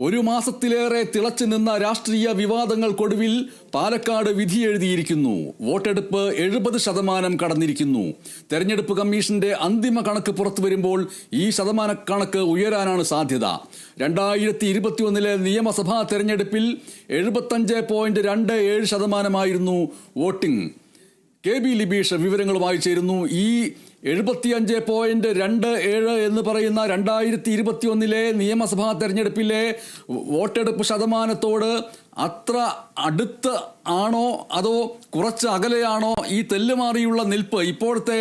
ഒരു മാസത്തിലേറെ തിളച്ചു നിന്ന രാഷ്ട്രീയ വിവാദങ്ങൾക്കൊടുവിൽ പാലക്കാട് വിധി എഴുതിയിരിക്കുന്നു. വോട്ടെടുപ്പ് എഴുപത് ശതമാനം കടന്നിരിക്കുന്നു. തെരഞ്ഞെടുപ്പ് കമ്മീഷന്റെ അന്തിമ കണക്ക് പുറത്തു വരുമ്പോൾ ഈ ശതമാന കണക്ക് ഉയരാനാണ് സാധ്യത. രണ്ടായിരത്തി ഇരുപത്തിയൊന്നിലെ നിയമസഭാ തെരഞ്ഞെടുപ്പിൽ എഴുപത്തഞ്ച് പോയിന്റ് രണ്ട് ഏഴ് ശതമാനമായിരുന്നു വോട്ടിംഗ്. കെ ബി ലിബീഷ് വിവരങ്ങളുമായി ചേരുന്നു. ഈ എഴുപത്തിയഞ്ച് പോയിന്റ് രണ്ട് ഏഴ് എന്ന് പറയുന്ന രണ്ടായിരത്തി ഇരുപത്തി ഒന്നിലെ നിയമസഭാ തെരഞ്ഞെടുപ്പിലെ വോട്ടെടുപ്പ് ശതമാനത്തോട് അത്ര അടുത്ത് ആണോ അതോ കുറച്ച് അകലെയാണോ ഈ തെല്ലുമാറിയുള്ള നിൽപ്പ്? ഇപ്പോഴത്തെ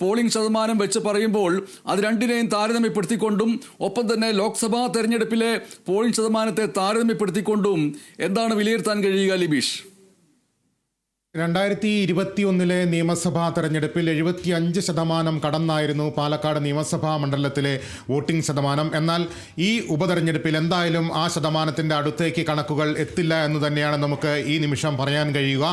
പോളിംഗ് ശതമാനം വെച്ച് പറയുമ്പോൾ അത് രണ്ടിനെയും താരതമ്യപ്പെടുത്തിക്കൊണ്ടും ഒപ്പം തന്നെ ലോക്സഭാ തെരഞ്ഞെടുപ്പിലെ പോളിംഗ് ശതമാനത്തെ താരതമ്യപ്പെടുത്തിക്കൊണ്ടും എന്താണ് വിലയിരുത്താൻ കഴിയുക ലിബീഷ്? രണ്ടായിരത്തി ഇരുപത്തി ഒന്നിലെ നിയമസഭാ തെരഞ്ഞെടുപ്പിൽ എഴുപത്തി അഞ്ച് ശതമാനം കടന്നായിരുന്നു പാലക്കാട് നിയമസഭാ മണ്ഡലത്തിലെ വോട്ടിംഗ് ശതമാനം. എന്നാൽ ഈ ഉപതെരഞ്ഞെടുപ്പിൽ എന്തായാലും ആ ശതമാനത്തിന്റെ അടുത്തേക്ക് കണക്കുകൾ എത്തില്ല എന്ന് തന്നെയാണ് നമുക്ക് ഈ നിമിഷം പറയാൻ കഴിയുക.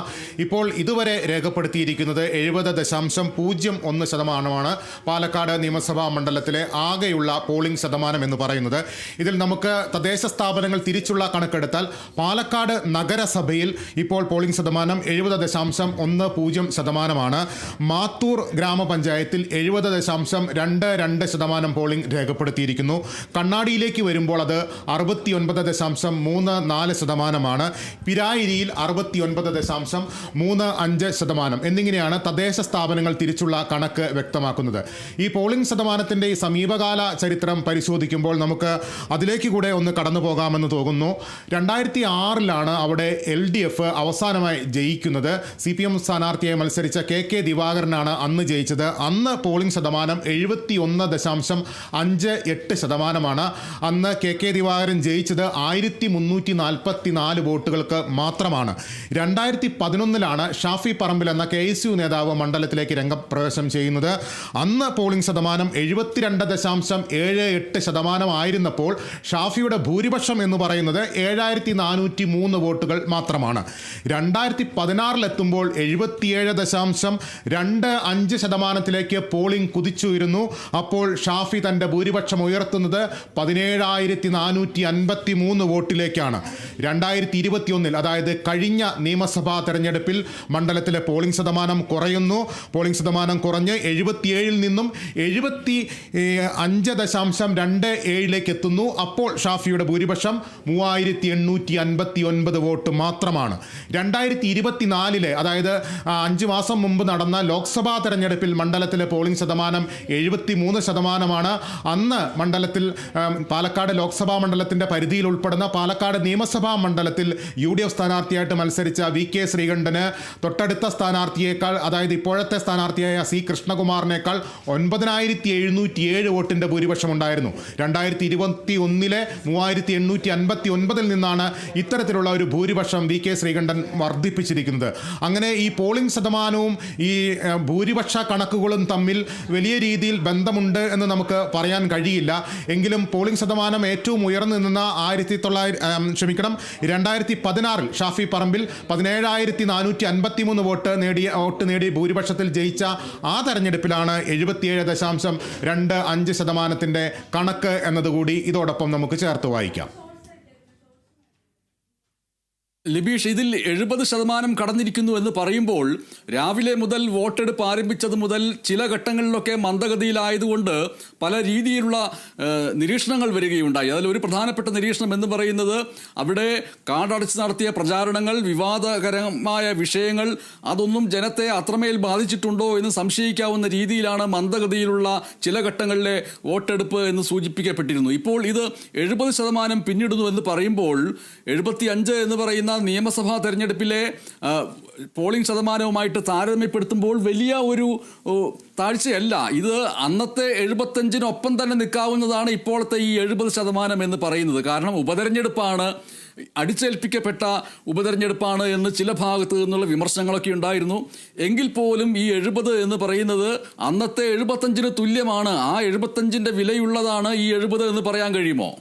ഇപ്പോൾ ഇതുവരെ രേഖപ്പെടുത്തിയിരിക്കുന്നത് എഴുപത് ദശാംശം പൂജ്യം ഒന്ന് ശതമാനമാണ് പാലക്കാട് നിയമസഭാ മണ്ഡലത്തിലെ ആകെയുള്ള പോളിംഗ് ശതമാനം എന്ന് പറയുന്നത്. ഇതിൽ നമുക്ക് തദ്ദേശ സ്ഥാപനങ്ങൾ തിരിച്ചുള്ള കണക്കെടുത്താൽ പാലക്കാട് നഗരസഭയിൽ ഇപ്പോൾ പോളിംഗ് ശതമാനം എഴുപത് ദശാംശം ഒന്ന് പൂജ്യം ശതമാനമാണ്. മാത്തൂർ ഗ്രാമപഞ്ചായത്തിൽ എഴുപത് ദശാംശം രണ്ട് രണ്ട് ശതമാനം പോളിംഗ് രേഖപ്പെടുത്തിയിരിക്കുന്നു. കണ്ണാടിയിലേക്ക് വരുമ്പോൾ അത് അറുപത്തി ഒൻപത് ദശാംശം മൂന്ന് നാല് ശതമാനമാണ്. പിരായിരിയിൽ അറുപത്തി ഒൻപത് ദശാംശം മൂന്ന് അഞ്ച് ശതമാനം എന്നിങ്ങനെയാണ് തദ്ദേശ സ്ഥാപനങ്ങൾ തിരിച്ചുള്ള കണക്ക് വ്യക്തമാക്കുന്നത്. ഈ പോളിംഗ് ശതമാനത്തിന്റെ ഈ സമീപകാല ചരിത്രം പരിശോധിക്കുമ്പോൾ നമുക്ക് അതിലേക്ക് കൂടെ ഒന്ന് കടന്നു പോകാമെന്ന് തോന്നുന്നു. രണ്ടായിരത്തി ആറിലാണ് അവിടെ എൽ ഡി എഫ് അവസാനമായി ജയിക്കുന്നത്. സി പി എം സ്ഥാനാർത്ഥിയായി മത്സരിച്ച കെ കെ ദിവാകരനാണ് അന്ന് ജയിച്ചത്. അന്ന് പോളിംഗ് ശതമാനം എഴുപത്തി ഒന്ന് ദശാംശം അഞ്ച് എട്ട് ശതമാനമാണ്. അന്ന് കെ കെ ദിവാകരൻ ജയിച്ചത് ആയിരത്തി മുന്നൂറ്റി നാൽപ്പത്തി നാല് വോട്ടുകൾക്ക് മാത്രമാണ്. രണ്ടായിരത്തി പതിനൊന്നിലാണ് ഷാഫി പറമ്പിൽ എന്ന കെ എസ് യു നേതാവ് മണ്ഡലത്തിലേക്ക് രംഗപ്രവേശം ചെയ്യുന്നത്. അന്ന് പോളിംഗ് ശതമാനം എഴുപത്തിരണ്ട് ദശാംശം ഏഴ് എട്ട് ശതമാനമായിരുന്നപ്പോൾ ഷാഫിയുടെ ഭൂരിപക്ഷം എന്ന് പറയുന്നത് ഏഴായിരത്തി നാനൂറ്റി മൂന്ന് വോട്ടുകൾ മാത്രമാണ്. രണ്ടായിരത്തി പതിനാറിലെത്തുമ്പോൾ എഴുപത്തിയേഴ് ദശാംശം രണ്ട് അഞ്ച് ശതമാനത്തിലേക്ക് പോളിംഗ് കുതിച്ചുയരുന്നു. അപ്പോൾ ഷാഫി തന്റെ ഭൂരിപക്ഷം ഉയർത്തുന്നത് പതിനേഴായിരത്തി നാനൂറ്റി അൻപത്തി മൂന്ന് വോട്ടിലേക്കാണ്. രണ്ടായിരത്തി ഇരുപത്തിയൊന്നിൽ അതായത് കഴിഞ്ഞ നിയമസഭാ തെരഞ്ഞെടുപ്പിൽ മണ്ഡലത്തിലെ പോളിംഗ് ശതമാനം കുറയുന്നു. പോളിംഗ് ശതമാനം കുറഞ്ഞ് എഴുപത്തിയേഴിൽ നിന്നും എഴുപത്തി അഞ്ച് ദശാംശം രണ്ട് ഏഴിലേക്ക് എത്തുന്നു. അപ്പോൾ ഷാഫിയുടെ ഭൂരിപക്ഷം മൂവായിരത്തി എണ്ണൂറ്റി അൻപത്തി ഒൻപത് വോട്ട് മാത്രമാണ്. രണ്ടായിരത്തി ഇരുപത്തിനാലിലെ അതായത് അഞ്ച് മാസം മുമ്പ് നടന്ന ലോക്സഭാ തെരഞ്ഞെടുപ്പിൽ മണ്ഡലത്തിലെ പോളിംഗ് ശതമാനം എഴുപത്തി മൂന്ന് ശതമാനമാണ്. അന്ന് മണ്ഡലത്തിൽ പാലക്കാട് ലോക്സഭാ മണ്ഡലത്തിന്റെ പരിധിയിൽ ഉൾപ്പെടുന്ന പാലക്കാട് നിയമസഭാ മണ്ഡലത്തിൽ യു ഡി എഫ് സ്ഥാനാർത്ഥിയായിട്ട് മത്സരിച്ച വി കെ ശ്രീകണ്ഠന് തൊട്ടടുത്ത സ്ഥാനാർത്ഥിയേക്കാൾ അതായത് ഇപ്പോഴത്തെ സ്ഥാനാർത്ഥിയായ സി കൃഷ്ണകുമാറിനേക്കാൾ ഒൻപതിനായിരത്തി എഴുന്നൂറ്റി ഏഴ് വോട്ടിന്റെ ഭൂരിപക്ഷം ഉണ്ടായിരുന്നു രണ്ടായിരത്തി ഇരുപത്തി ഒന്നിലെ മൂവായിരത്തി എണ്ണൂറ്റി അൻപത്തി ഒൻപതിൽ നിന്നാണ് ഇത്തരത്തിലുള്ള ഒരു ഭൂരിപക്ഷം വി കെ ശ്രീകണ്ഠൻ വർദ്ധിപ്പിച്ചിരിക്കുന്നത്. അങ്ങനെ ഈ പോളിംഗ് ശതമാനവും ഈ ഭൂരിപക്ഷ കണക്കുകളും തമ്മിൽ വലിയ രീതിയിൽ ബന്ധമുണ്ട് എന്ന് നമുക്ക് പറയാൻ കഴിയില്ല. എങ്കിലും പോളിംഗ് ശതമാനം ഏറ്റവും ഉയർന്നു നിന്ന ആയിരത്തി തൊള്ളായിരം ക്ഷമിക്കണം രണ്ടായിരത്തി പതിനാറിൽ ഷാഫി പറമ്പിൽ പതിനേഴായിരത്തി നാനൂറ്റി അൻപത്തി മൂന്ന് വോട്ട് നേടിയ വോട്ട് നേടി ഭൂരിപക്ഷത്തിൽ ജയിച്ച ആ തെരഞ്ഞെടുപ്പിലാണ് എഴുപത്തിയേഴ് ദശാംശം രണ്ട് അഞ്ച് ശതമാനത്തിന്റെ കണക്ക് എന്നതുകൂടി ഇതോടൊപ്പം നമുക്ക് ചേർത്ത് വായിക്കാം. ലിബീഷ് ഇതിൽ എഴുപത് ശതമാനം കടന്നിരിക്കുന്നു എന്ന് പറയുമ്പോൾ രാവിലെ മുതൽ വോട്ടെടുപ്പ് ആരംഭിച്ചത് മുതൽ ചില ഘട്ടങ്ങളിലൊക്കെ മന്ദഗതിയിലായതുകൊണ്ട് പല രീതിയിലുള്ള നിരീക്ഷണങ്ങൾ വരികയുണ്ടായി. അതിൽ ഒരു പ്രധാനപ്പെട്ട നിരീക്ഷണം എന്ന് പറയുന്നത് അവിടെ കാടടച്ച് നടത്തിയ പ്രചാരണങ്ങൾ വിവാദകരമായ വിഷയങ്ങൾ അതൊന്നും ജനത്തെ അത്രമേൽ ബാധിച്ചിട്ടുണ്ടോ എന്ന് സംശയിക്കാവുന്ന രീതിയിലാണ് മന്ദഗതിയിലുള്ള ചില ഘട്ടങ്ങളിലെ വോട്ടെടുപ്പ് എന്ന് സൂചിപ്പിക്കപ്പെട്ടിരുന്നു. ഇപ്പോൾ ഇത് എഴുപത് ശതമാനം പിന്നിടുന്നു എന്ന് പറയുമ്പോൾ എഴുപത്തി എന്ന് പറയുന്ന നിയമസഭാ തെരഞ്ഞെടുപ്പിലെ പോളിംഗ് ശതമാനവുമായിട്ട് താരതമ്യപ്പെടുത്തുമ്പോൾ വലിയ ഒരു താഴ്ചയല്ല. ഇത് അന്നത്തെ എഴുപത്തഞ്ചിനൊപ്പം തന്നെ നിൽക്കാവുന്നതാണ് ഇപ്പോഴത്തെ ഈ എഴുപത് ശതമാനം എന്ന് പറയുന്നത്. കാരണം ഉപതെരഞ്ഞെടുപ്പാണ് അടിച്ചേൽപ്പിക്കപ്പെട്ട ഉപതെരഞ്ഞെടുപ്പാണ് എന്ന് ചില ഭാഗത്തു നിന്നുള്ള വിമർശനങ്ങളൊക്കെ ഉണ്ടായിരുന്നു. എങ്കിൽ പോലും ഈ എഴുപത് എന്ന് പറയുന്നത് അന്നത്തെ എഴുപത്തഞ്ചിന് തുല്യമാണ്. ആ എഴുപത്തഞ്ചിന്റെ വിലയുള്ളതാണ് ഈ എഴുപത് എന്ന് പറയാൻ കഴിയുമോ?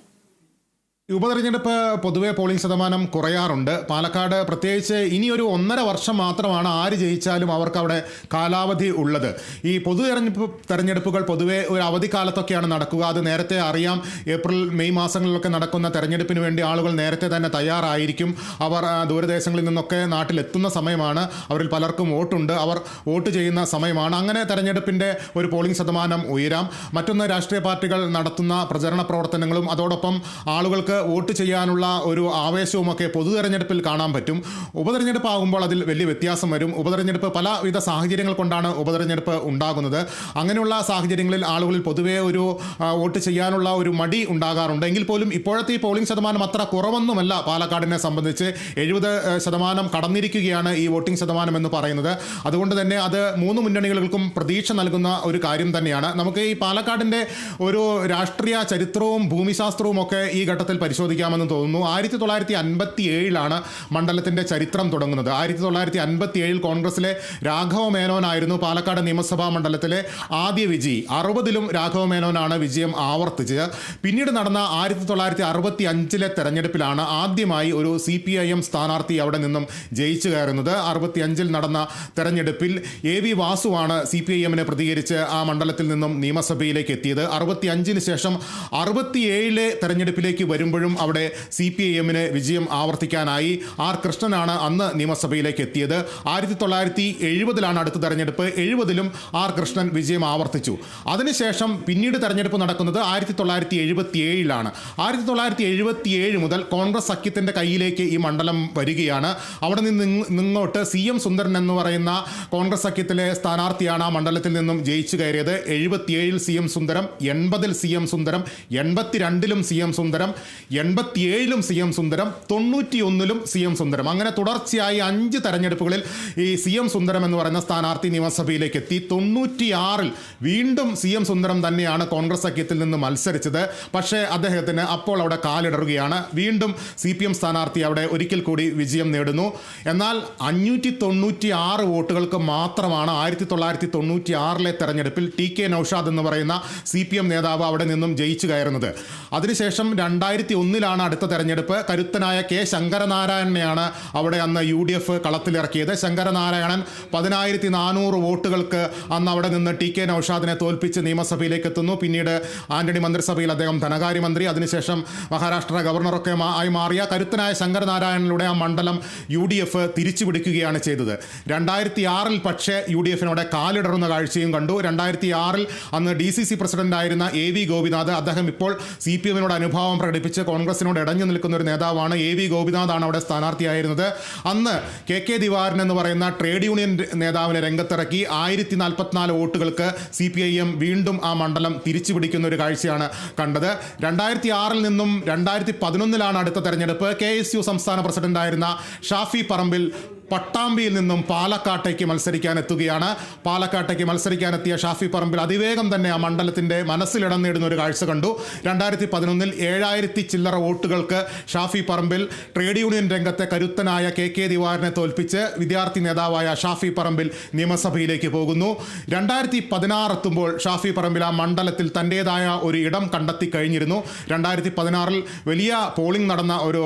ഉപതെരഞ്ഞെടുപ്പ് പൊതുവെ പോളിംഗ് ശതമാനം കുറയാറുണ്ട്. പാലക്കാട് പ്രത്യേകിച്ച് ഇനി ഒരു ഒന്നര വർഷം മാത്രമാണ് ആര് ജയിച്ചാലും അവർക്ക് അവിടെ കാലാവധി ഉള്ളത്. ഈ പൊതു തെരഞ്ഞെടുപ്പ് തെരഞ്ഞെടുപ്പുകൾ പൊതുവെ ഒരു അവധിക്കാലത്തൊക്കെയാണ് നടക്കുക. അത് നേരത്തെ അറിയാം. ഏപ്രിൽ മെയ് മാസങ്ങളിലൊക്കെ നടക്കുന്ന തെരഞ്ഞെടുപ്പിന് വേണ്ടി ആളുകൾ നേരത്തെ തന്നെ തയ്യാറായിരിക്കും. അവർ ദൂരദേശങ്ങളിൽ നിന്നൊക്കെ നാട്ടിലെത്തുന്ന സമയമാണ്. അവരിൽ പലർക്കും വോട്ടുണ്ട്. അവർ വോട്ട് ചെയ്യുന്ന സമയമാണ്. അങ്ങനെ തെരഞ്ഞെടുപ്പിന്റെ ഒരു പോളിംഗ് ശതമാനം ഉയരാം. മറ്റൊന്ന് രാഷ്ട്രീയ പാർട്ടികൾ നടത്തുന്ന പ്രചരണ പ്രവർത്തനങ്ങളും അതോടൊപ്പം ആളുകൾക്ക് വോട്ട് ചെയ്യാനുള്ള ഒരു ആവേശവുമൊക്കെ പൊതു തെരഞ്ഞെടുപ്പിൽ കാണാൻ പറ്റും. ഉപതെരഞ്ഞെടുപ്പ് ആകുമ്പോൾ അതിൽ വലിയ വ്യത്യാസം വരും. ഉപതെരഞ്ഞെടുപ്പ് പലവിധ സാഹചര്യങ്ങൾ കൊണ്ടാണ് ഉപതെരഞ്ഞെടുപ്പ് ഉണ്ടാകുന്നത്. അങ്ങനെയുള്ള സാഹചര്യങ്ങളിൽ ആളുകളിൽ പൊതുവേ ഒരു വോട്ട് ചെയ്യാനുള്ള ഒരു മടി ഉണ്ടാകാറുണ്ട്. എങ്കിൽ പോലും ഇപ്പോഴത്തെ ഈ പോളിംഗ് ശതമാനം അത്ര കുറവൊന്നുമല്ല പാലക്കാടിനെ സംബന്ധിച്ച്. എഴുപത് ശതമാനം കടന്നിരിക്കുകയാണ് ഈ വോട്ടിംഗ് ശതമാനം എന്ന് പറയുന്നത്. അതുകൊണ്ട് തന്നെ അത് മൂന്ന് മുന്നണികൾക്കും പ്രതീക്ഷ നൽകുന്ന ഒരു കാര്യം തന്നെയാണ്. നമുക്ക് ഈ പാലക്കാടിന്റെ ഒരു രാഷ്ട്രീയ ചരിത്രവും ഭൂമിശാസ്ത്രവും ഒക്കെ ഈ ഘട്ടത്തിൽ പരിശോധിക്കാമെന്ന് തോന്നുന്നു. ആയിരത്തി തൊള്ളായിരത്തി അൻപത്തി ഏഴിലാണ് മണ്ഡലത്തിന്റെ ചരിത്രം തുടങ്ങുന്നത്. ആയിരത്തി തൊള്ളായിരത്തി അൻപത്തി ഏഴിൽ കോൺഗ്രസിലെ രാഘവ മേനോനായിരുന്നു പാലക്കാട് നിയമസഭാ മണ്ഡലത്തിലെ ആദ്യ വിജയി. അറുപതിലും രാഘവ മേനോനാണ് വിജയം ആവർത്തിച്ചത്. പിന്നീട് നടന്ന ആയിരത്തി തൊള്ളായിരത്തി അറുപത്തി അഞ്ചിലെ തെരഞ്ഞെടുപ്പിലാണ് ആദ്യമായി ഒരു സി പി ഐ എം സ്ഥാനാർത്ഥി അവിടെ നിന്നും ജയിച്ചു കയറുന്നത്. അറുപത്തി അഞ്ചിൽ നടന്ന തെരഞ്ഞെടുപ്പിൽ എ വി വാസുവാണ് സി പി ഐ എമ്മിനെ പ്രതികരിച്ച് ആ മണ്ഡലത്തിൽ നിന്നും നിയമസഭയിലേക്ക് എത്തിയത്. അറുപത്തി അഞ്ചിന് ശേഷം അറുപത്തിയേഴിലെ തെരഞ്ഞെടുപ്പിലേക്ക് വരുമ്പോഴും അവിടെ സി പി ഐ എമ്മിന് വിജയം ആവർത്തിക്കാനായി ആർ കൃഷ്ണനാണ് അന്ന് നിയമസഭയിലേക്ക് എത്തിയത്. ആയിരത്തി തൊള്ളായിരത്തി എഴുപതിലാണ് അടുത്ത തെരഞ്ഞെടുപ്പ്. എഴുപതിലും ആർ കൃഷ്ണൻ വിജയം ആവർത്തിച്ചു. അതിനുശേഷം പിന്നീട് തെരഞ്ഞെടുപ്പ് നടക്കുന്നത് ആയിരത്തി തൊള്ളായിരത്തി എഴുപത്തി ഏഴിലാണ് ആയിരത്തി തൊള്ളായിരത്തി എഴുപത്തി ഏഴ് മുതൽ കോൺഗ്രസ് സഖ്യത്തിന്റെ കയ്യിലേക്ക് ഈ മണ്ഡലം വരികയാണ്. അവിടെ നിന്ന് നിങ്ങോട്ട് സി എം സുന്ദരൻ എന്ന് പറയുന്ന കോൺഗ്രസ് സഖ്യത്തിലെ സ്ഥാനാർത്ഥിയാണ് ആ മണ്ഡലത്തിൽ നിന്നും ജയിച്ചു കയറിയത്. എഴുപത്തിയേഴിൽ സി എം സുന്ദരം എൺപതിൽ സി എം സുന്ദരം എൺപത്തിരണ്ടിലും സി എം സുന്ദരം എൺപത്തിയേഴിലും സി എം സുന്ദരം തൊണ്ണൂറ്റിയൊന്നിലും സി എം സുന്ദരം. അങ്ങനെ തുടർച്ചയായി അഞ്ച് തെരഞ്ഞെടുപ്പുകളിൽ ഈ സി എം സുന്ദരം എന്ന് പറയുന്ന സ്ഥാനാർത്ഥി നിയമസഭയിലേക്ക് എത്തി. തൊണ്ണൂറ്റിയാറിൽ വീണ്ടും സി എം സുന്ദരം തന്നെയാണ് കോൺഗ്രസ് സഖ്യത്തിൽ നിന്ന് മത്സരിച്ചത്. പക്ഷേ അദ്ദേഹത്തിന് അപ്പോൾ അവിടെ കാലിടറുകയാണ്. വീണ്ടും സി പി എം സ്ഥാനാർത്ഥി അവിടെ ഒരിക്കൽ കൂടി വിജയം നേടുന്നു. എന്നാൽ അഞ്ഞൂറ്റി തൊണ്ണൂറ്റി ആറ് വോട്ടുകൾക്ക് മാത്രമാണ് ആയിരത്തി തൊള്ളായിരത്തി തൊണ്ണൂറ്റി ആറിലെ തെരഞ്ഞെടുപ്പിൽ ടി കെ നൌഷാദ് എന്ന് പറയുന്ന സി പി എം നേതാവ് അവിടെ നിന്നും ജയിച്ചു കയറുന്നത്. അതിനുശേഷം രണ്ടായിരത്തി ഒന്നിലാണ് അടുത്ത തെരഞ്ഞെടുപ്പ്. കരുത്തനായ കെ ശങ്കരനാരായണനെയാണ് അവിടെ അന്ന് യു ഡി എഫ് കളത്തിലിറക്കിയത്. ശങ്കരനാരായണൻ പതിനായിരത്തി നാനൂറ് വോട്ടുകൾക്ക് അന്ന് അവിടെ നിന്ന് ടി കെ നൌഷാദിനെ തോൽപ്പിച്ച് നിയമസഭയിലേക്ക് എത്തുന്നു. പിന്നീട് ആന്റണി മന്ത്രിസഭയിൽ അദ്ദേഹം ധനകാര്യമന്ത്രി അതിനുശേഷം മഹാരാഷ്ട്ര ഗവർണറൊക്കെ ആയി മാറിയ കരുത്തനായ ശങ്കരനാരായണനിലൂടെ ആ മണ്ഡലം യു ഡി എഫ് തിരിച്ചു പിടിക്കുകയാണ് ചെയ്തത്. രണ്ടായിരത്തി ആറിൽ പക്ഷേ യു ഡി എഫിനോടെ കാലിടറുന്ന കാഴ്ചയും കണ്ടു. രണ്ടായിരത്തി ആറിൽ അന്ന് ഡി സി സി പ്രസിഡന്റായിരുന്ന എ വി ഗോപിനാഥ് അദ്ദേഹം ഇപ്പോൾ സി പി എമ്മിനോട് അനുഭാവം പ്രകടിപ്പിച്ച് കോൺഗ്രസിനോട് ഇടഞ്ഞു നിൽക്കുന്ന ഒരു നേതാവാണ് എ വി ഗോപിനാഥാണ് അവിടെ സ്ഥാനാർത്ഥിയായിരുന്നത്. അന്ന് കെ കെ ദിവാരൻ എന്ന് പറയുന്ന ട്രേഡ് യൂണിയൻ നേതാവിനെ രംഗത്തിറക്കി ആയിരത്തി നാൽപ്പത്തിനാല് വോട്ടുകൾക്ക് സി പി ഐ എം വീണ്ടും ആ മണ്ഡലം തിരിച്ചു പിടിക്കുന്ന ഒരു കാഴ്ചയാണ് കണ്ടത്. രണ്ടായിരത്തി ആറിൽ നിന്നും രണ്ടായിരത്തി പതിനൊന്നിലാണ് അടുത്ത തെരഞ്ഞെടുപ്പ്. കെ എസ് യു സംസ്ഥാന പ്രസിഡന്റായിരുന്ന ഷാഫി പറമ്പിൽ പട്ടാമ്പിയിൽ നിന്നും പാലക്കാട്ടേക്ക് മത്സരിക്കാൻ എത്തുകയാണ്. പാലക്കാട്ടേക്ക് മത്സരിക്കാനെത്തിയ ഷാഫി പറമ്പിൽ അതിവേഗം തന്നെ ആ മണ്ഡലത്തിന്റെ മനസ്സിലിടം നേടുന്ന ഒരു കാഴ്ച കണ്ടു. രണ്ടായിരത്തി പതിനൊന്നിൽ ഏഴായിരത്തി ചില്ലറ വോട്ടുകൾക്ക് ഷാഫി പറമ്പിൽ ട്രേഡ് യൂണിയൻ രംഗത്തെ കരുത്തനായ കെ കെ ദിവാറിനെ തോൽപ്പിച്ച് വിദ്യാർത്ഥി നേതാവായ ഷാഫി പറമ്പിൽ നിയമസഭയിലേക്ക് പോകുന്നു. രണ്ടായിരത്തി പതിനാറ് എത്തുമ്പോൾ ഷാഫി പറമ്പിൽ ആ മണ്ഡലത്തിൽ തന്റെതായ ഒരു ഇടം കണ്ടെത്തി കഴിഞ്ഞിരുന്നു. രണ്ടായിരത്തി പതിനാറിൽ വലിയ പോളിംഗ് നടന്ന ഒരു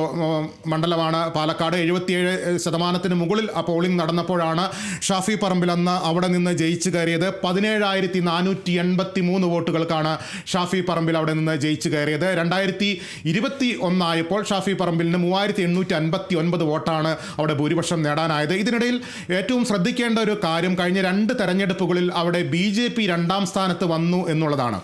മണ്ഡലമാണ് പാലക്കാട്. എഴുപത്തിയേഴ് ശതമാനത്തിന് മുകളിൽ ആ പോളിംഗ് നടന്നപ്പോഴാണ് ഷാഫി പറമ്പിൽ അന്ന് അവിടെ നിന്ന് ജയിച്ചു കയറിയത്. പതിനേഴായിരത്തി നാനൂറ്റി എൺപത്തി മൂന്ന് വോട്ടുകൾക്കാണ് ഷാഫി പറമ്പിൽ അവിടെ നിന്ന് ജയിച്ചു കയറിയത്. രണ്ടായിരത്തി ഇരുപത്തി ഒന്നായപ്പോൾ ഷാഫി പറമ്പിലിന് മൂവായിരത്തി എണ്ണൂറ്റി അൻപത്തി ഒൻപത് വോട്ടാണ് അവിടെ ഭൂരിപക്ഷം നേടാനായത്. ഇതിനിടയിൽ ഏറ്റവും ശ്രദ്ധിക്കേണ്ട ഒരു കാര്യം കഴിഞ്ഞ രണ്ട് തെരഞ്ഞെടുപ്പുകളിൽ അവിടെ ബി ജെ പി രണ്ടാം സ്ഥാനത്ത് വന്നു എന്നുള്ളതാണ്.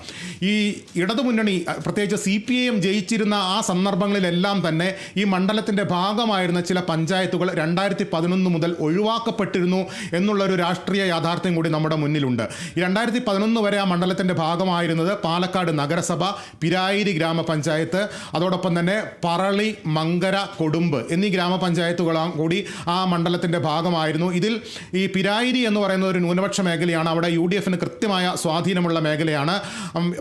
ഈ ഇടതുമുന്നണി പ്രത്യേകിച്ച് സി പി ഐ എം ജയിച്ചിരുന്ന ആ സന്ദർഭങ്ങളിലെല്ലാം തന്നെ ഈ മണ്ഡലത്തിന്റെ ഭാഗമായിരുന്ന ചില പഞ്ചായത്തുകൾ രണ്ടായിരത്തി പതിനൊന്ന് മുതൽ ഒഴിവാക്കപ്പെട്ടിരുന്നു എന്നുള്ളൊരു രാഷ്ട്രീയ യാഥാർത്ഥ്യം കൂടി നമ്മുടെ മുന്നിലുണ്ട്. രണ്ടായിരത്തി പതിനൊന്ന് വരെ ആ മണ്ഡലത്തിന്റെ ഭാഗമായിരുന്നത് പാലക്കാട് നഗരസഭ പിരായിരി ഗ്രാമപഞ്ചായത്ത് അതോടൊപ്പം തന്നെ പറളി മങ്കര കൊടുമ്പ് എന്നീ ഗ്രാമപഞ്ചായത്തുകളാം കൂടി ആ മണ്ഡലത്തിന്റെ ഭാഗമായിരുന്നു. ഇതിൽ ഈ പിരായിരി എന്ന് പറയുന്ന ഒരു ന്യൂനപക്ഷ മേഖലയാണ്. അവിടെ യു ഡി എഫിന് കൃത്യമായ സ്വാധീനമുള്ള മേഖലയാണ്.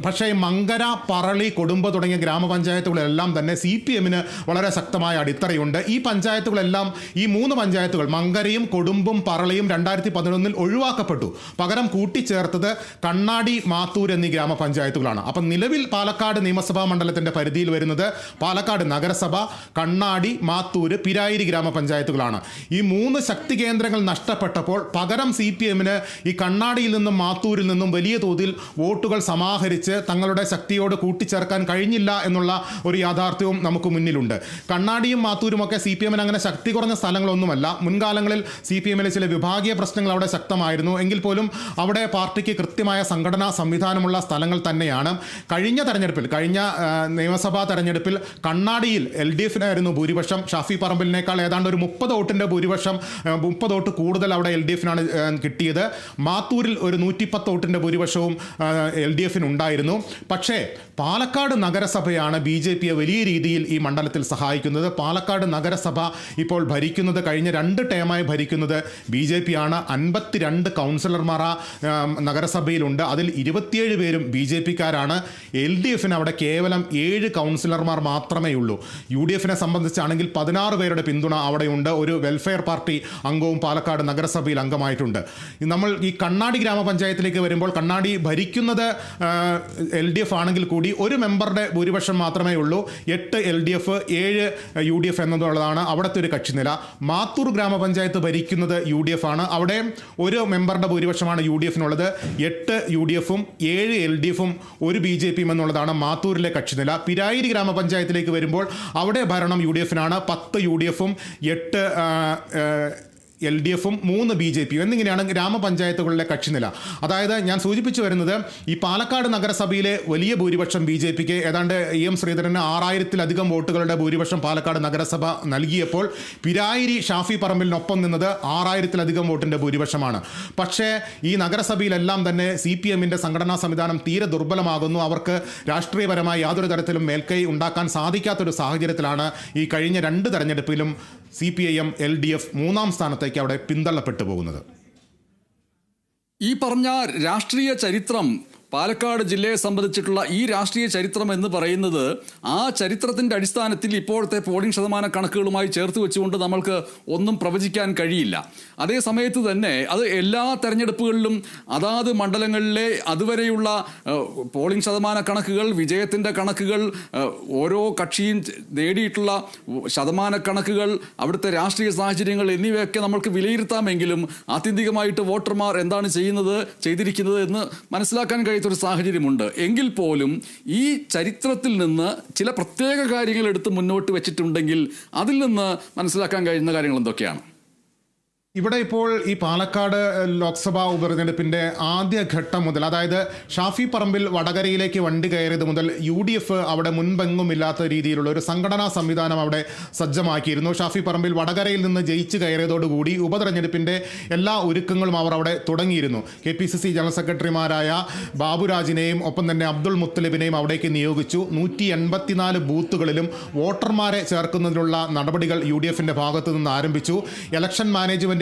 പക്ഷേ മങ്കര പറളി കൊടുമ്പ് തുടങ്ങിയ ഗ്രാമപഞ്ചായത്തുകളെല്ലാം തന്നെ സി പി എമ്മിന് വളരെ ശക്തമായ അടിത്തറയുണ്ട്. ഈ പഞ്ചായത്തുകളെല്ലാം ഈ മൂന്ന് പഞ്ചായത്തുകൾ മങ്കരയും കൊടുമ്പും പറളയും രണ്ടായിരത്തി പതിനൊന്നിൽ ഒഴിവാക്കപ്പെട്ടു. പകരം കൂട്ടിച്ചേർത്തത് കണ്ണാടി മാത്തൂർ എന്നീ ഗ്രാമപഞ്ചായത്തുകളാണ്. അപ്പം നിലവിൽ പാലക്കാട് നിയമസഭാ മണ്ഡലത്തിന്റെ പരിധിയിൽ വരുന്നത് പാലക്കാട് നഗരസഭ കണ്ണാടി മാത്തൂർ പിരായിരി ഗ്രാമപഞ്ചായത്തുകളാണ്. ഈ മൂന്ന് ശക്തി കേന്ദ്രങ്ങൾ നഷ്ടപ്പെട്ടപ്പോൾ പകരം സി പി എമ്മിന് ഈ കണ്ണാടിയിൽ നിന്നും മാത്തൂരിൽ നിന്നും വലിയ തോതിൽ വോട്ടുകൾ സമാഹരിച്ച് തങ്ങളുടെ ശക്തിയോട് കൂട്ടിച്ചേർക്കാൻ കഴിഞ്ഞില്ല എന്നുള്ള ഒരു യാഥാർത്ഥ്യവും നമുക്ക് മുന്നിലുണ്ട്. കണ്ണാടിയും മാത്തൂരും ഒക്കെ സി പി എമ്മിന് അങ്ങനെ ശക്തി കുറഞ്ഞ സ്ഥലങ്ങളൊന്നുമല്ല. മുൻകാലങ്ങളിൽ സി പി എമ്മിലെ ചില വിഭാഗീയ പ്രശ്നങ്ങൾ അവിടെ ശക്തമായിരുന്നു. എങ്കിൽ പോലും അവിടെ പാർട്ടിക്ക് കൃത്യമായ സംഘടനാ സംവിധാനമുള്ള സ്ഥലങ്ങൾ തന്നെയാണ്. കഴിഞ്ഞ തെരഞ്ഞെടുപ്പിൽ കഴിഞ്ഞ നിയമസഭാ തെരഞ്ഞെടുപ്പിൽ കണ്ണാടിയിൽ എൽ ഡി എഫിനായിരുന്നു ഭൂരിപക്ഷം. ഷാഫി പറമ്പിലിനേക്കാൾ ഏതാണ്ട് ഒരു മുപ്പത് വോട്ടിന്റെ ഭൂരിപക്ഷം മുപ്പത് വോട്ട് കൂടുതൽ അവിടെ എൽ ഡി എഫിനാണ് കിട്ടിയത്. മാത്തൂരിൽ ഒരു നൂറ്റിപ്പത്ത് വോട്ടിന്റെ ഭൂരിപക്ഷവും എൽ ഡി എഫിനുണ്ടായിരുന്നു. പക്ഷേ പാലക്കാട് നഗരസഭയാണ് ബി ജെ പിയെ വലിയ രീതിയിൽ ഈ മണ്ഡലത്തിൽ സഹായിക്കുന്നത്. പാലക്കാട് നഗരസഭ ഇപ്പോൾ ഭരിക്കുന്നത് കഴിഞ്ഞ രണ്ട് ടേമായി ഭരിക്കുന്നത് ബി ജെ പി ആണ് അൻപത്തിരണ്ട് കൗൺസിലർമാർ ആ നഗരസഭയിലുണ്ട്. അതിൽ ഇരുപത്തിയേഴ് പേരും ബി ജെ പിക്കാരാണ്. എൽ ഡി എഫിന് അവിടെ കേവലം ഏഴ് കൗൺസിലർമാർ മാത്രമേ ഉള്ളൂ. യു ഡി എഫിനെ സംബന്ധിച്ചാണെങ്കിൽ പതിനാറ് പേരുടെ പിന്തുണ അവിടെയുണ്ട്. ഒരു വെൽഫെയർ പാർട്ടി അംഗവും പാലക്കാട് നഗരസഭയിൽ അംഗമായിട്ടുണ്ട്. നമ്മൾ ഈ കണ്ണാടി ഗ്രാമപഞ്ചായത്തിലേക്ക് വരുമ്പോൾ കണ്ണാടി ഭരിക്കുന്നത് എൽ ഡി എഫ് ആണെങ്കിൽ കൂടി ഒരു മെമ്പറുടെ ഭൂരിപക്ഷം മാത്രമേ ഉള്ളൂ. എട്ട് എൽ ഡി എഫ് ഏഴ് യു ഡി എഫ് എന്നുള്ളതാണ് അവിടുത്തെ ഒരു കക്ഷിനില. മാത്തൂർ ഗ്രാമപഞ്ചായത്ത് ഭരിക്കുന്നത് യു ഡി എഫ് ആണ്. അവിടെ ഒരു മെമ്പറുടെ ഭൂരിപക്ഷമാണ് യു ഡി എഫിനുള്ളത് എട്ട് യു ഡി എഫും ഏഴ് എൽ ഡി എഫും ഒരു ബി ജെ പിയും എന്നുള്ളതാണ് മാത്തൂരിലെ കക്ഷിനില. പിരായിരി ഗ്രാമപഞ്ചായത്തിലേക്ക് വരുമ്പോൾ അവിടെ ഭരണം യു ഡി എഫിനാണ് പത്ത് യു ഡി എഫും എട്ട് എൽ ഡി എഫും മൂന്ന് ബി ജെ പിയും. എന്നിങ്ങനെയാണ് ഗ്രാമപഞ്ചായത്തുകളിലെ കക്ഷിനില. അതായത് ഞാൻ സൂചിപ്പിച്ചു വരുന്നത് ഈ പാലക്കാട് നഗരസഭയിലെ വലിയ ഭൂരിപക്ഷം ബി ജെ പിക്ക് ഏതാണ്ട് ഇ എം ശ്രീധരന് ആറായിരത്തിലധികം വോട്ടുകളുടെ ഭൂരിപക്ഷം പാലക്കാട് നഗരസഭ നൽകിയപ്പോൾ പിരായിരി ഷാഫി പറമ്പിലിനൊപ്പം നിന്നത് ആറായിരത്തിലധികം വോട്ടിന്റെ ഭൂരിപക്ഷമാണ്. പക്ഷേ ഈ നഗരസഭയിലെല്ലാം തന്നെ സി പി എമ്മിന്റെ സംഘടനാ സംവിധാനം തീരെ ദുർബലമാകുന്നു. അവർക്ക് രാഷ്ട്രീയപരമായി യാതൊരു തരത്തിലും മേൽക്കൈ ഉണ്ടാക്കാൻ സാധിക്കാത്തൊരു സാഹചര്യത്തിലാണ് ഈ കഴിഞ്ഞ രണ്ട് തെരഞ്ഞെടുപ്പിലും C P I M L D F മൂന്നാം സ്ഥാനത്തേക്ക് അവിടെ പിന്തള്ളപ്പെട്ടു പോകുന്നത്. ഈ പറഞ്ഞ രാഷ്ട്രീയ ചരിത്രം പാലക്കാട് ജില്ലയെ സംബന്ധിച്ചിട്ടുള്ള ഈ രാഷ്ട്രീയ ചരിത്രം എന്ന് പറയുന്നത് ആ ചരിത്രത്തിന്റെ അടിസ്ഥാനത്തിൽ ഇപ്പോഴത്തെ പോളിംഗ് ശതമാന കണക്കുകളുമായി ചേർത്ത് വെച്ചുകൊണ്ട് നമ്മൾക്ക് ഒന്നും പ്രവചിക്കാൻ കഴിയില്ല. അതേ സമയത്ത് തന്നെ അത് എല്ലാ തെരഞ്ഞെടുപ്പുകളിലും അതാത് മണ്ഡലങ്ങളിലെ അതുവരെയുള്ള പോളിംഗ് ശതമാന കണക്കുകൾ വിജയത്തിന്റെ കണക്കുകൾ ഓരോ കക്ഷിയും നേടിയിട്ടുള്ള ശതമാന കണക്കുകൾ അവിടുത്തെ രാഷ്ട്രീയ സാഹചര്യങ്ങൾ എന്നിവയൊക്കെ നമ്മൾക്ക് വിലയിരുത്താമെങ്കിലും ആത്യന്തികമായിട്ട് വോട്ടർമാർ എന്താണ് ചെയ്യുന്നത് ചെയ്തിരിക്കുന്നത് എന്ന് മനസ്സിലാക്കാൻ കഴിയാത്തൊരു സാഹചര്യമുണ്ട്. എങ്കിൽ പോലും ഈ ചരിത്രത്തിൽ നിന്ന് ചില പ്രത്യേക കാര്യങ്ങൾ എടുത്ത് മുന്നോട്ട് വെച്ചിട്ടുണ്ടെങ്കിൽ അതിൽ നിന്ന് മനസ്സിലാക്കാൻ കഴിയുന്ന കാര്യങ്ങൾ എന്തൊക്കെയാണ്? ഇവിടെ ഇപ്പോൾ ഈ പാലക്കാട് ലോക്സഭാ ഉപതെരഞ്ഞെടുപ്പിന്റെ ആദ്യ ഘട്ടം മുതൽ അതായത് ഷാഫി പറമ്പിൽ വടകരയിലേക്ക് വണ്ടി കയറിയത് മുതൽ യു ഡി എഫ് അവിടെ മുൻപെങ്ങുമില്ലാത്ത രീതിയിലുള്ള ഒരു സംഘടനാ സംവിധാനം അവിടെ സജ്ജമാക്കിയിരുന്നു. ഷാഫി പറമ്പിൽ വടകരയിൽ നിന്ന് ജയിച്ചു കയറിയതോടുകൂടി ഉപതെരഞ്ഞെടുപ്പിന്റെ എല്ലാ ഒരുക്കങ്ങളും അവർ അവിടെ തുടങ്ങിയിരുന്നു. K P C C general സെക്രട്ടറിമാരായ ബാബുരാജിനെയും ഒപ്പം തന്നെ അബ്ദുൾ മുത്തലിബിനെയും അവിടേക്ക് നിയോഗിച്ചു. നൂറ്റി എൺപത്തിനാല് ബൂത്തുകളിലും വോട്ടർമാരെ ചേർക്കുന്നതിനുള്ള നടപടികൾ യു ഡി എഫിന്റെ ഭാഗത്തു നിന്ന് ആരംഭിച്ചു. ഇലക്ഷൻ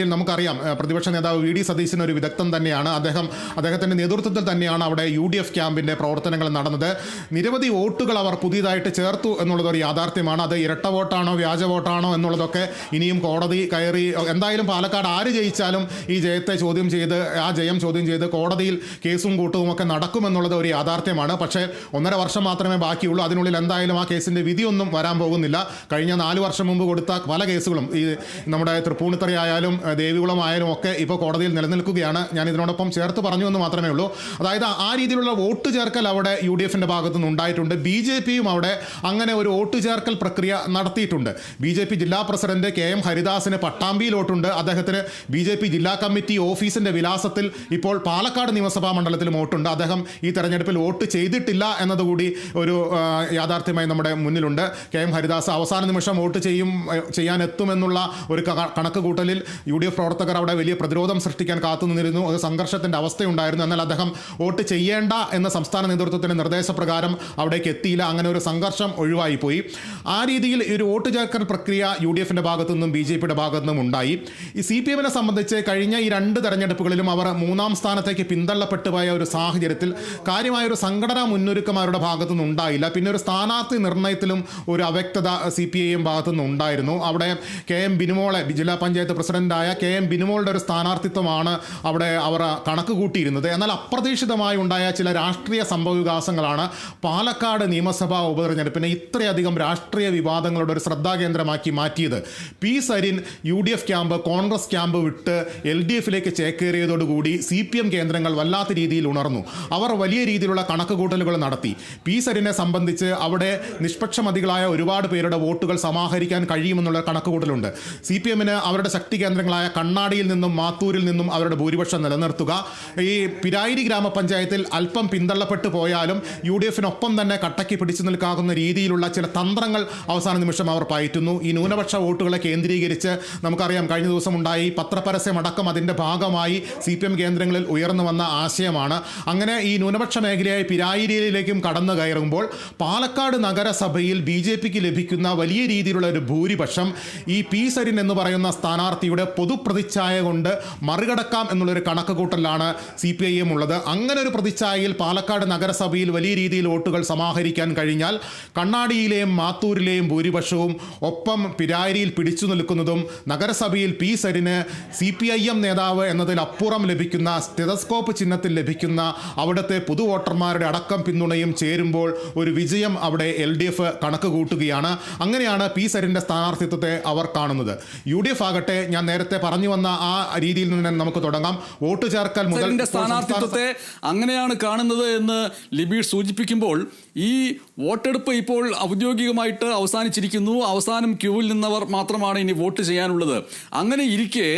മാനേജ്മെന്റിൽ നമുക്കറിയാം പ്രതിപക്ഷ നേതാവ് വി ഡി സതീശൻ ഒരു വിദഗ്ധൻ തന്നെയാണ്. അദ്ദേഹം അദ്ദേഹത്തിന്റെ നേതൃത്വത്തിൽ തന്നെയാണ് അവിടെ യു ഡി എഫ് ക്യാമ്പിന്റെ പ്രവർത്തനങ്ങൾ നടന്നത്. നിരവധി വോട്ടുകൾ അവർ പുതിയതായിട്ട് ചേർത്തു എന്നുള്ളത് ഒരു യാഥാർത്ഥ്യമാണ്. അത് ഇരട്ട വോട്ടാണോ വ്യാജ വോട്ടാണോ എന്നുള്ളതൊക്കെ ഇനിയും കോടതി കയറി എന്തായാലും പാലക്കാട് ആര് ജയിച്ചാലും ഈ ജയത്തെ ചോദ്യം ചെയ്ത് ആ ജയം ചോദ്യം ചെയ്ത് കോടതിയിൽ കേസും കൂട്ടവും ഒക്കെ നടക്കുമെന്നുള്ളത് ഒരു യാഥാർത്ഥ്യമാണ്. പക്ഷേ ഒന്നര വർഷം മാത്രമേ ബാക്കിയുള്ളൂ. അതിനുള്ളിൽ എന്തായാലും ആ കേസിന്റെ വിധിയൊന്നും വരാൻ പോകുന്നില്ല. കഴിഞ്ഞ നാല് വർഷം മുമ്പ് കൊടുത്ത പല കേസുകളും ഈ നമ്മുടെ തൃപ്പൂണിത്തറ ആയാലും ഏഹ്, ദേവികുളം ആയാലും ഒക്കെ ഇപ്പോൾ കോടതിയിൽ നിലനിൽക്കുകയാണ്. ഞാൻ ഇതിനോടൊപ്പം ചേർത്ത് പറഞ്ഞു എന്ന് മാത്രമേ ഉള്ളൂ. അതായത് ആ രീതിയിലുള്ള വോട്ട് ചേർക്കൽ അവിടെ യു ഡി എഫിന്റെ ഭാഗത്തുനിന്ന് ഉണ്ടായിട്ടുണ്ട്. ബി ജെ പിയും അവിടെ അങ്ങനെ ഒരു വോട്ട് ചേർക്കൽ പ്രക്രിയ നടത്തിയിട്ടുണ്ട്. ബി ജെ പി ജില്ലാ പ്രസിഡന്റ് കെ എം ഹരിദാസിന് പട്ടാമ്പിയിലോട്ടുണ്ട്. അദ്ദേഹത്തിന് ബി ജെ പി ജില്ലാ കമ്മിറ്റി ഓഫീസിന്റെ വിലാസത്തിൽ ഇപ്പോൾ പാലക്കാട് നിയമസഭാ മണ്ഡലത്തിലും വോട്ടുണ്ട്. അദ്ദേഹം ഈ തെരഞ്ഞെടുപ്പിൽ വോട്ട് ചെയ്തിട്ടില്ല എന്നതുകൂടി ഒരു യാഥാർത്ഥ്യമായി നമ്മുടെ മുന്നിലുണ്ട്. കെ എം ഹരിദാസ് അവസാന നിമിഷം വോട്ട് ചെയ്യും ചെയ്യാനെത്തുമെന്നുള്ള ഒരു കണക്ക് കൂട്ടലിൽ യു ഡി എഫ് പ്രവർത്തകർ അവിടെ വലിയ പ്രതിരോധം സൃഷ്ടിക്കാൻ കാത്തുനിന്നിരുന്നു അത് സംഘർഷത്തിന്റെ അവസ്ഥയുണ്ടായിരുന്നു. എന്നാൽ അദ്ദേഹം വോട്ട് ചെയ്യേണ്ട എന്ന സംസ്ഥാന നേതൃത്വത്തിന്റെ നിർദ്ദേശപ്രകാരം അവിടേക്ക് എത്തിയില്ല. അങ്ങനെ ഒരു സംഘർഷം ഒഴിവായി പോയി ആ രീതിയിൽ ഒരു വോട്ട് ചേർക്കൽ പ്രക്രിയ യു ഡി എഫിന്റെ ഭാഗത്തു നിന്നും ബി ജെ പിയുടെ ഭാഗത്തു നിന്നും ഉണ്ടായി. ഈ സി പി എമ്മിനെ സംബന്ധിച്ച് കഴിഞ്ഞ ഈ രണ്ട് തെരഞ്ഞെടുപ്പുകളിലും അവർ മൂന്നാം സ്ഥാനത്തേക്ക് പിന്തള്ളപ്പെട്ടു പോയ ഒരു സാഹചര്യത്തിൽ കാര്യമായ ഒരു സംഘടനാ മുന്നൊരുക്കം അവരുടെ ഭാഗത്തു നിന്നും ഉണ്ടായില്ല. പിന്നെ ഒരു സ്ഥാനാർത്ഥി നിർണയത്തിലും ഒരു അവ്യക്തത സി പി ഐ എം ഭാഗത്തു നിന്നുണ്ടായിരുന്നു അവിടെ കെ എം ബിനുമോളെ ജില്ലാ പഞ്ചായത്ത് പ്രസിഡന്റായ കെ എം ബിനുമോളുടെ ഒരു സ്ഥാനാർത്ഥിത്വമാണ് അവിടെ അവർ കണക്ക് കൂട്ടിയിരുന്നത്. എന്നാൽ അപ്രതീക്ഷിതമായി ഉണ്ടായ ചില രാഷ്ട്രീയ സംഭവവികാസങ്ങളാണ് പാലക്കാട് നിയമസഭാ ഉപതെരഞ്ഞെടുപ്പിനെ ഇത്രയധികം രാഷ്ട്രീയ വിവാദങ്ങളുടെ ഒരു ശ്രദ്ധാകേന്ദ്രമാക്കി മാറ്റിയത്. P Sarin U D F camp Congress camp വിട്ട് എൽ ഡി എഫിലേക്ക് ചേക്കേറിയതോടുകൂടി സി പി എം കേന്ദ്രങ്ങൾ വല്ലാത്ത രീതിയിൽ ഉണർന്നു. അവർ വലിയ രീതിയിലുള്ള കണക്കുകൂട്ടലുകൾ നടത്തി. പി സരിനെ സംബന്ധിച്ച് അവിടെ നിഷ്പക്ഷമതികളായ ഒരുപാട് പേരുടെ വോട്ടുകൾ സമാഹരിക്കാൻ കഴിയുമെന്നുള്ള കണക്കുകൂട്ടലുണ്ട്. സി പി എമ്മിന് അവരുടെ ശക്തി കേന്ദ്രങ്ങളായ കണ്ണാടിയിൽ നിന്നും മാത്തൂരിൽ നിന്നും അവരുടെ ഭൂരിപക്ഷം നിലനിർത്തുക. ഈ പിരായിരി ഗ്രാമപഞ്ചായത്തിൽ അല്പം പിന്തള്ളപ്പെട്ടു പോയാലും യു ഡി എഫിനൊപ്പം തന്നെ കട്ടയ്ക്ക് പിടിച്ചു നിൽക്കാകുന്ന രീതിയിലുള്ള ചില തന്ത്രങ്ങൾ അവസാന നിമിഷം അവർ പയറ്റുന്നു. ഈ ന്യൂനപക്ഷ വോട്ടുകളെ കേന്ദ്രീകരിച്ച് നമുക്കറിയാം കഴിഞ്ഞ ദിവസം ഉണ്ടായി പത്രപരസ്യമടക്കം അതിന്റെ ഭാഗമായി സി പി എം കേന്ദ്രങ്ങളിൽ ഉയർന്നു വന്ന ആശയമാണ്. അങ്ങനെ ഈ ന്യൂനപക്ഷ മേഖലയായ പിരായിരിയിലേക്കും കടന്നു കയറുമ്പോൾ പാലക്കാട് നഗരസഭയിൽ ബി ജെ പിക്ക് ലഭിക്കുന്ന വലിയ രീതിയിലുള്ള ഒരു ഭൂരിപക്ഷം ഈ പി സരിൻ എന്ന് പറയുന്ന സ്ഥാനാർത്ഥിയുടെ പൊതുപ്രതിച്ഛായ കൊണ്ട് മറികടക്കാം എന്നുള്ളൊരു കണക്ക് കൂട്ടലാണ് സി പി ഐ എം ഉള്ളത്. അങ്ങനെ ഒരു പ്രതിച്ഛായയിൽ പാലക്കാട് നഗരസഭയിൽ വലിയ രീതിയിൽ വോട്ടുകൾ സമാഹരിക്കാൻ കഴിഞ്ഞാൽ കണ്ണാടിയിലെയും മാത്തൂരിലെയും ഭൂരിപക്ഷവും ഒപ്പം പിരാരിയിൽ പിടിച്ചു നിൽക്കുന്നതും നഗരസഭയിൽ പി സരിന് സി പി ഐ എം നേതാവ് എന്നതിലപ്പുറം ലഭിക്കുന്ന സ്റ്റെതസ്കോപ്പ് ചിഹ്നത്തിൽ ലഭിക്കുന്ന അവിടുത്തെ പുതു വോട്ടർമാരുടെ അടക്കം പിന്തുണയും ചേരുമ്പോൾ ഒരു വിജയം അവിടെ എൽ ഡി എഫ് കണക്ക് കൂട്ടുകയാണ് അങ്ങനെയാണ് പി സരിന്റെ സ്ഥാനാർത്ഥിത്വത്തെ അവർ കാണുന്നത്. യു ഡി എഫ് ആകട്ടെ ഞാൻ നേരത്തെ പറഞ്ഞു വന്ന ആ രീതിയിൽ നിന്ന് നമുക്ക് തുടങ്ങാം. വോട്ട് ചേർക്കൽ മുതൽ സ്ഥാനാർത്ഥിത്വത്തെ അങ്ങനെയാണ് കാണുന്നത് എന്ന് ലിബീഷ് സൂചിപ്പിക്കുമ്പോൾ ഈ വോട്ടെടുപ്പ് ഇപ്പോൾ ഔദ്യോഗികമായിട്ട് അവസാനിച്ചിരിക്കുന്നു. അവസാനം ക്യൂവിൽ നിന്നവർ മാത്രമാണ് ഇനി വോട്ട് ചെയ്യാനുള്ളത്. അങ്ങനെ ഇരിക്കെ